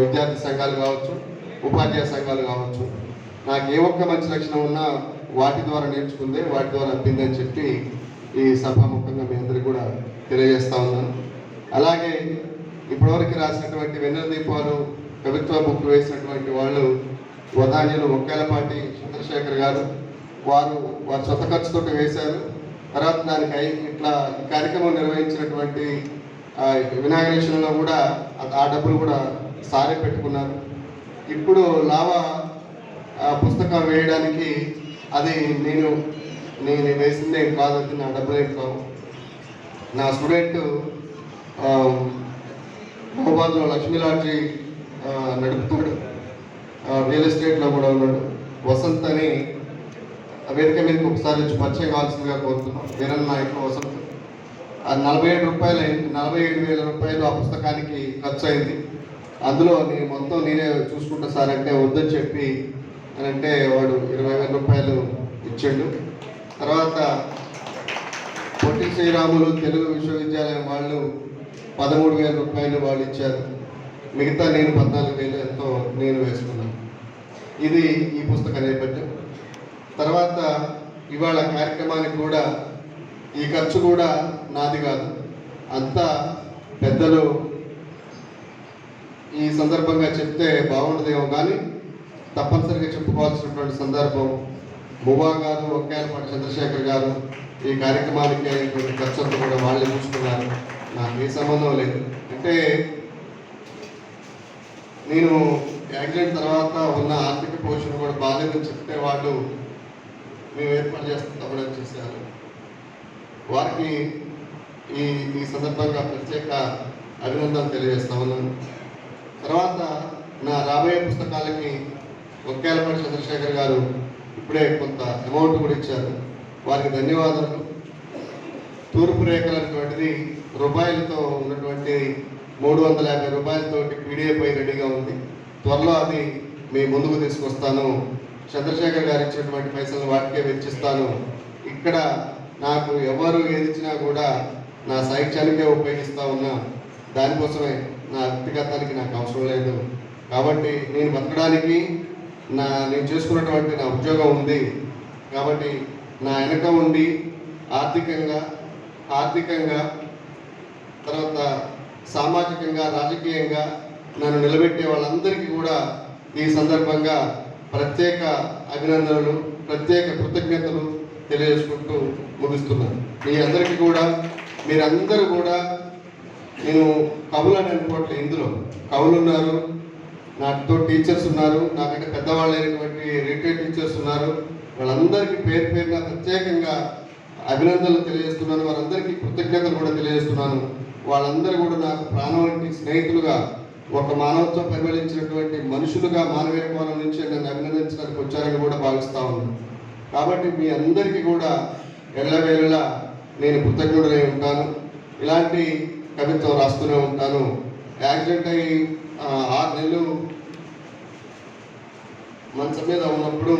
విద్యార్థి సంఘాలు కావచ్చు ఉపాధ్యాయ సంఘాలు కావచ్చు నాకు ఏ ఒక్క మంచి లక్షణం ఉన్నా వాటి ద్వారా నేర్చుకుందే వాటి ద్వారా అబ్బిందని చెప్పి ఈ సభాముఖంగా మీ అందరికీ కూడా తెలియజేస్తా ఉన్నాను. అలాగే ఇప్పటివరకు రాసినటువంటి వెన్నెల దీపాలు కవిత్వ బుక్ వేసినటువంటి వాళ్ళు వదాన్యులు ఒక్కేలపాటి చంద్రశేఖర్ గారు వారు వారి సొంత ఖర్చుతో వేశారు. తర్వాత దానికి ఇట్లా కార్యక్రమం నిర్వహించినటువంటి ఆ, వినాయకేశ్వరంలో కూడా ఆ డబ్బులు కూడా సారే పెట్టుకున్నారు. ఇప్పుడు లావా పుస్తకం వేయడానికి అది నేను నేను వేసిందే కాదు అది నా డబ్బులే కావు. నా స్టూడెంట్ మహబాద్లో లక్ష్మీ లాడ్జీ నడుపుతాడు. రియల్ ఎస్టేట్లో కూడా ఉన్నాడు. వసంత్ అని వేదిక మీదకి ఒకసారి పరిచయం కావాల్సిందిగా కోరుతున్నాం. వీరన్ నాయకులు వసంత్. ఆ నలభై ఏడు రూపాయలు నలభై ఏడు వేల రూపాయలు ఆ పుస్తకానికి ఖర్చు అయింది. అందులో నేను మొత్తం నేనే చూసుకుంటా సార్ అంటే వద్దని చెప్పి అని అంటే వాడు ఇరవై వేల రూపాయలు ఇచ్చాడు. తర్వాత పొట్టి శ్రీరాములు తెలుగు విశ్వవిద్యాలయం వాళ్ళు పదమూడు వేల రూపాయలు వాళ్ళు ఇచ్చారు. మిగతా నేను పద్నాలుగు వేలు ఎంతో నేను వేసుకున్నాను. ఇది ఈ పుస్తక నేపథ్యం. తర్వాత ఇవాళ కార్యక్రమానికి కూడా ఈ ఖర్చు కూడా నాది కాదు. అంతా పెద్దలు ఈ సందర్భంగా చెప్తే బాగుండదేమో కానీ తప్పనిసరిగా చెప్పుకోవాల్సినటువంటి సందర్భం ముబా గారు ఒకేలపాటి చంద్రశేఖర్ గారు ఈ కార్యక్రమానికి అయినటువంటి ఖర్చు కూడా వాళ్ళే చూసుకున్నారు. నాకు ఏ సంబంధం లేదు. అంటే నేను యాక్సిడెంట్ తర్వాత ఉన్న ఆర్థిక పోషణ కూడా బాగాలేదని చెప్తే వాళ్ళు మేము ఏర్పాటు చేస్తాం చేశారు. వారికి ఈ ఈ సందర్భంగా ప్రత్యేక అభినందనలు తెలియజేస్తా ఉన్నాను. తర్వాత నా రాబోయే పుస్తకాలకి ఒక్కేలపాటి చంద్రశేఖర్ గారు ఇప్పుడే కొంత అమౌంట్ కూడా ఇచ్చారు. వారికి ధన్యవాదాలు తూర్పు రేఖలు అనేటువంటిది రూపాయలతో ఉన్నటువంటి మూడు వందల యాభై రూపాయలతోటి పీడిఎఫ్ అయి రెడీగా ఉంది. త్వరలో అది మీ ముందుకు తీసుకొస్తాను. చంద్రశేఖర్ గారు ఇచ్చినటువంటి పైసలు వాటికే వెచ్చిస్తాను. ఇక్కడ నాకు ఎవరు ఏది ఇచ్చినా కూడా నా సాహిత్యానికే ఉపయోగిస్తా ఉన్నా. దానికోసమే నా వ్యక్తిగతానికి నాకు అవసరం లేదు. కాబట్టి నేను బతకడానికి నా నేను చేసుకున్నటువంటి నా ఉద్యోగం ఉంది. కాబట్టి నా వెనక ఉండి ఆర్థికంగా ఆర్థికంగా తర్వాత సామాజికంగా రాజకీయంగా నన్ను నిలబెట్టే వాళ్ళందరికీ కూడా ఈ సందర్భంగా ప్రత్యేక అభినందనలు ప్రత్యేక కృతజ్ఞతలు తెలియజేసుకుంటూ ముగిస్తున్నాను. మీ అందరికీ కూడా మీరందరూ కూడా నేను కవులు అనుకోవట్లే ఇందులో కవులు ఉన్నారు నాతో టీచర్స్ ఉన్నారు నాకంటే పెద్దవాళ్ళు అయినటువంటి రిటైర్డ్ టీచర్స్ ఉన్నారు. వాళ్ళందరికీ పేరు పేరున ప్రత్యేకంగా అభినందనలు తెలియజేస్తున్నాను. వారందరికీ కృతజ్ఞతలు కూడా తెలియజేస్తున్నాను. వాళ్ళందరూ కూడా నాకు ప్రాణం వంటి స్నేహితులుగా ఒక మానవత్వం పరిపాలించినటువంటి మనుషులుగా మానవీయ కోణం నుంచి నన్ను అభినందించడానికి వచ్చారని కూడా భావిస్తా ఉన్నాను. కాబట్టి మీ అందరికీ కూడా ఎల్లవేళలా నేను కృతజ్ఞుడై ఉంటాను. ఇలాంటి కవిత్వం రాస్తూనే ఉంటాను. యాక్సిడెంట్ అయ్యి ఆ, ఆరు నెలలు మంచం మీద ఉన్నప్పుడు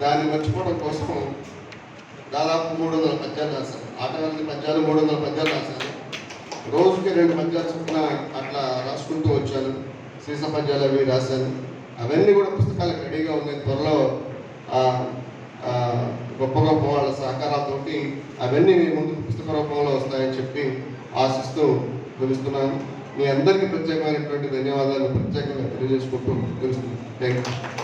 దాన్ని మర్చిపోవడం కోసం దాదాపు మూడు వందల పద్యాలు రాశాను. ఆటగాళ్ళకి పద్యాలు మూడు వందల పద్యాలు రాశాను. రోజుకి రెండు పద్యాలు చొప్పున అట్లా రాసుకుంటూ వచ్చాను. సీస పద్యాలు అవి రాశాను. అవన్నీ కూడా పుస్తకాలకు రెడీగా ఉన్నాయి. త్వరలో గొప్ప గొప్ప వాళ్ళ సహకారాలతోటి అవన్నీ మీ ముందు పుస్తక రూపంలో వస్తాయని చెప్పి ఆశిస్తూ పిలుస్తున్నాను మీ అందరికీ ప్రత్యేకమైనటువంటి ధన్యవాదాలు. ప్రత్యేకంగా తెలియజేసుకుంటూ పిలుస్తున్నాను థ్యాంక్ యూ